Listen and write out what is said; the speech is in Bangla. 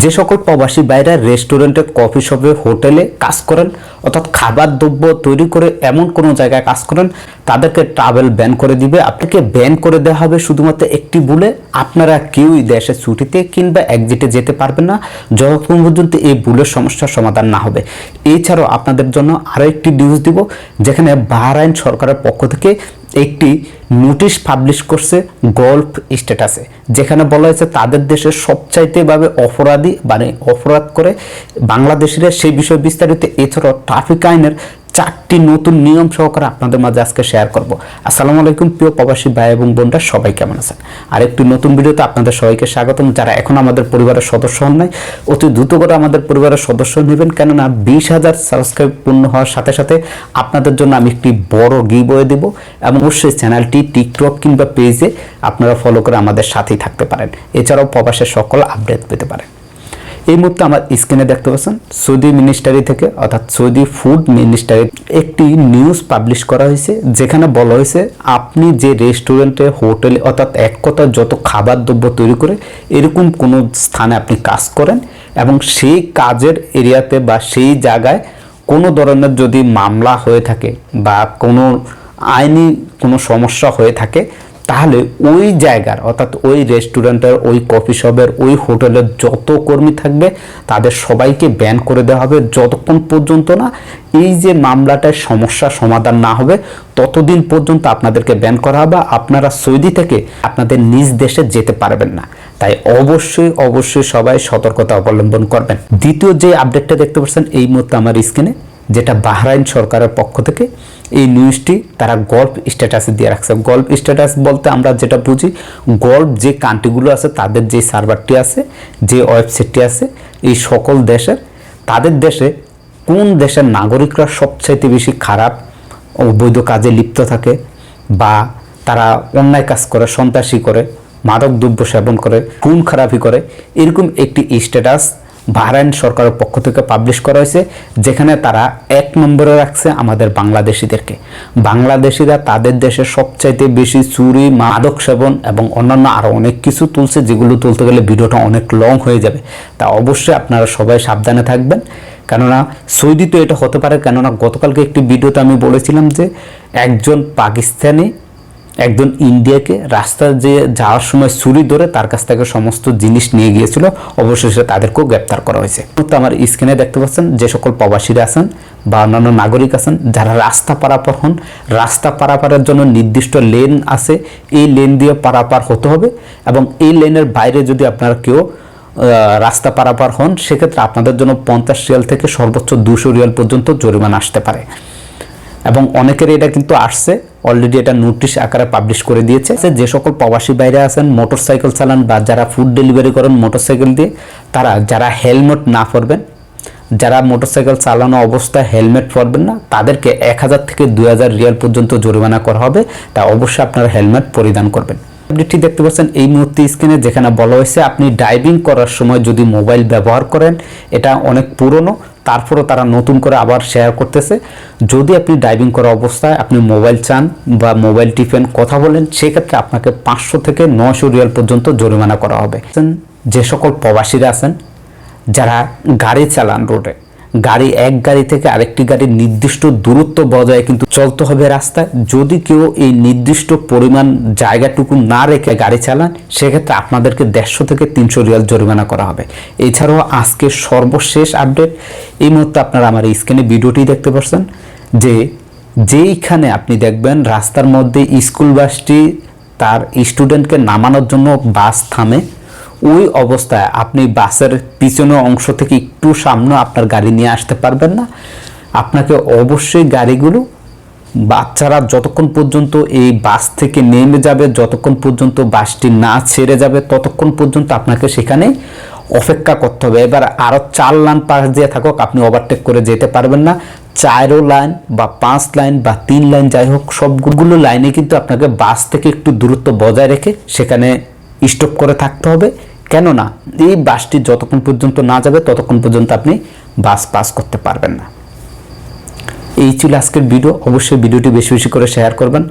যে সকল প্রবাসী বাইরে রেস্টুরেন্টে কফি শপে হোটেলে কাজ করেন, অর্থাৎ খাবার দ্রব্য তৈরি করে এমন কোনো জায়গায় কাজ করেন, তাদেরকে ট্রাভেল ব্যান করে দিবে। আপনাকে ব্যান করে দেওয়া হবে শুধুমাত্র একটি বুলে আপনারা কেউই দেশে ছুটিতে কিংবা একজিটে যেতে পারবেন না। যতক্ষণ পর্যন্ত এই ভুলের সমস্যার সমাধান না হবে। এছাড়াও আপনাদের জন্য আরও একটি নিউজ দিব, যেখানে বাহরাইন সরকারের পক্ষ থেকে একটি নোটিশ পাবলিশ করছে গল্ফ স্ট্যাটাসে যেখানে বলা হয়েছে তাদের দেশের সবচাইতে ভাবে অপরাধী মানে অপরাধ করে বাংলাদেশিরা সেই বিষয়ে বিস্তারিত এছাড়াও ট্রাফিক আইনের চারটি নতুন নিয়ম সহকারে আপনাদের মাঝে আজকে শেয়ার করব। আসসালামু আলাইকুম, প্রিয় প্রবাসী ভাই এবং বোনরা, সবাই কেমন আছেন? আর একটি নতুন ভিডিওতে আপনাদের সবাইকে স্বাগতম। যারা এখন আমাদের পরিবারের সদস্য হন নাই, অতি দ্রুত করে আমাদের পরিবারের সদস্য নেবেন। কেননা বিশ হাজার সাবস্ক্রাইব পূর্ণ হওয়ার সাথে সাথে আপনাদের জন্য আমি একটি বড় গিবয়ে দেব এবং অবশ্যই চ্যানেলটি টিকটক কিংবা পেজে আপনারা ফলো করে আমাদের সাথেই থাকতে পারেন। এছাড়াও প্রবাসের সকল আপডেট পেতে পারেন। এই মুহূর্তে আমার স্ক্রিনে দেখতে পাচ্ছেন সৌদি মিনিস্টারি থেকে, অর্থাৎ সৌদি ফুড মিনিস্টারি একটি নিউজ পাবলিশ করা হয়েছে, যেখানে বলা হয়েছে আপনি যে রেস্টুরেন্টে হোটেলে অর্থাৎ এক কথা যত খাবার দ্রব্য তৈরি করে, এরকম কোনো স্থানে আপনি কাজ করেন এবং সেই কাজের এরিয়াতে বা সেই জায়গায় কোনো ধরনের যদি মামলা হয়ে থাকে বা কোনো আইনি কোনো সমস্যা হয়ে থাকে তাহলে ওই জায়গার, অর্থাৎ ওই রেস্টুরেন্টের, ওই কফি শপের, ওই হোটেলের যত কর্মী থাকবে, তাদের সবাইকে ব্যান করে দেওয়া হবে যতক্ষণ পর্যন্ত না এই যে মামলাটার সমস্যা সমাধান না হবে, ততদিন পর্যন্ত আপনাদেরকে ব্যান করা হবে। আপনারা সৌদি থেকে আপনাদের নিজ দেশে যেতে পারবেন না। তাই অবশ্যই অবশ্যই সবাই সতর্কতা অবলম্বন করবেন। দ্বিতীয় যে আপডেটটা দেখতে পাচ্ছেন, এই মুহূর্তে আমার স্ক্রিনে যেটা বাহরাইন সরকারের পক্ষ থেকে এই নিউজটি তারা গল্ফ স্ট্যাটাসে দিয়ে রাখছে। গল্ফ স্ট্যাটাস বলতে আমরা যেটা বুঝি গল্ফ যে কান্ট্রিগুলো আছে, তাদের যে সার্ভারটি আছে, যে ওয়েবসাইটটি আছে, এই সকল দেশের, তাদের দেশে কোন দেশের নাগরিকরা সবচাইতে বেশি খারাপ, অবৈধ কাজে লিপ্ত থাকে বা তারা অন্যায় কাজ করে, সন্ত্রাসী করে, মাদক দ্রব্য সেবন করে, খুন খারাপি করে, এরকম একটি স্ট্যাটাস বাহরাইন সরকারের পক্ষ থেকে পাবলিশ করা হয়েছে, যেখানে তারা এক নম্বরে রাখছে আমাদের বাংলাদেশিদেরকে। বাংলাদেশিরা তাদের দেশে সবচাইতে বেশি চুরি, মাদক সেবন এবং অন্যান্য আরও অনেক কিছু তুলছে, যেগুলো তুলতে গেলে ভিডিওটা অনেক লং হয়ে যাবে। তা অবশ্যই আপনারা সবাই সাবধানে থাকবেন। কেননা সৌদি তো এটা হতে পারে, কেননা গতকালকে একটি ভিডিওতে আমি বলেছিলাম যে একজন পাকিস্তানি একজন ইন্ডিয়াকে রাস্তা যে যাওয়ার সময় ছুরি ধরে তার কাছ থেকে সমস্ত জিনিস নিয়ে গিয়েছিল, অবশেষে তাদেরকেও গ্রেপ্তার করা হয়েছে। তো আমার স্ক্রিনে দেখতে পাচ্ছেন, যে সকল প্রবাসীরা আছেন বা অন্যান্য নাগরিক আছেন, যারা রাস্তা পারাপার হন, রাস্তা পারাপারের জন্য নির্দিষ্ট লেন আছে, এই লেন দিয়ে পারাপার হতে হবে এবং এই লেনের বাইরে যদি আপনারা কেউ রাস্তা পারাপার হন, সেক্ষেত্রে আপনাদের জন্য পঞ্চাশ রিয়াল থেকে সর্বোচ্চ দুশো রিয়াল পর্যন্ত জরিমানা আসতে পারে। এবং অনেকের এটা কিন্তু আসছে। অলরেডি এটা নোটিশ আকারে পাবলিশ করে দিয়েছে যে সকল প্রবাসী বাইরে আছেন মোটরসাইকেল চালান বা যারা ফুড ডেলিভারি করেন মোটরসাইকেল দিয়ে, তারা, যারা হেলমেট না পরবেন, যারা মোটরসাইকেল চালানো অবস্থায় হেলমেট পরবেন না, তাদেরকে এক হাজার থেকে দুই হাজার রিয়াল পর্যন্ত জরিমানা করা হবে। তা অবশ্যই আপনারা হেলমেট পরিধান করবেন। আপনি ঠিক দেখতে পাচ্ছেন, এই মুহূর্তে স্ক্রিনে যেখানে বলা হয়েছে, আপনি ড্রাইভিং করার সময় যদি মোবাইল ব্যবহার করেন, এটা অনেক পুরনো, তারপরও তারা নতুন করে আবার শেয়ার করতেছে। যদি আপনি ড্রাইভিং করা অবস্থায় আপনি মোবাইল চান বা মোবাইল টিপেন কথা বলেন, সেক্ষেত্রে আপনাকে পাঁচশো থেকে নশো রিয়াল পর্যন্ত জরিমানা করা হবে। যে সকল প্রবাসীরা আছেন, যারা গাড়ি চালান রোডে গাড়ি এক গাড়ি থেকে আরেকটি গাড়ির নির্দিষ্ট দূরত্ব বজায় কিন্তু চলতে হবে রাস্তায়। যদি কেউ এই নির্দিষ্ট পরিমাণ জায়গাটুকু না রেখে গাড়ি চালান, সেক্ষেত্রে আপনাদেরকে দেড়শো থেকে তিনশো রিয়াল জরিমানা করা হবে। এছাড়াও আজকে সর্বশেষ আপডেট। এই মুহূর্তে আপনারা আমার স্ক্রিনে ভিডিওটি দেখতে পাচ্ছেন যে যেইখানে আপনি দেখবেন রাস্তার মধ্যে স্কুল বাসটি তার স্টুডেন্টকে নামানোর জন্য বাস থামে। ওই অবস্থায় আপনি বাসের পিছনের অংশ থেকে একটু সামনে আপনার গাড়ি নিয়ে আসতে পারবেন না। আপনাকে অবশ্যই গাড়িগুলো বাচ্চারা যতক্ষণ পর্যন্ত এই বাস থেকে নেমে যাবে, যতক্ষণ পর্যন্ত বাসটি না ছেড়ে যাবে, ততক্ষণ পর্যন্ত আপনাকে সেখানে অপেক্ষা করতে হবে। এবার আরও চার লাইন পাশ দিয়ে থাকুক, আপনি ওভারটেক করে যেতে পারবেন না। চারও লাইন বা পাঁচ লাইন বা তিন লাইন যাই হোক, সবগুলো লাইনে কিন্তু আপনাকে বাস থেকে একটু দূরত্ব বজায় রেখে সেখানে স্টপ করে থাকতে হবে। কেননা এই বাসটি যতক্ষণ পর্যন্ত না যাবে, ততক্ষণ পর্যন্ত আপনি বাস পাস করতে পারবেন না। এই ছিল আজকের ভিডিও অবশ্যই ভিডিওটি বেশি বেশি করে শেয়ার করবেন।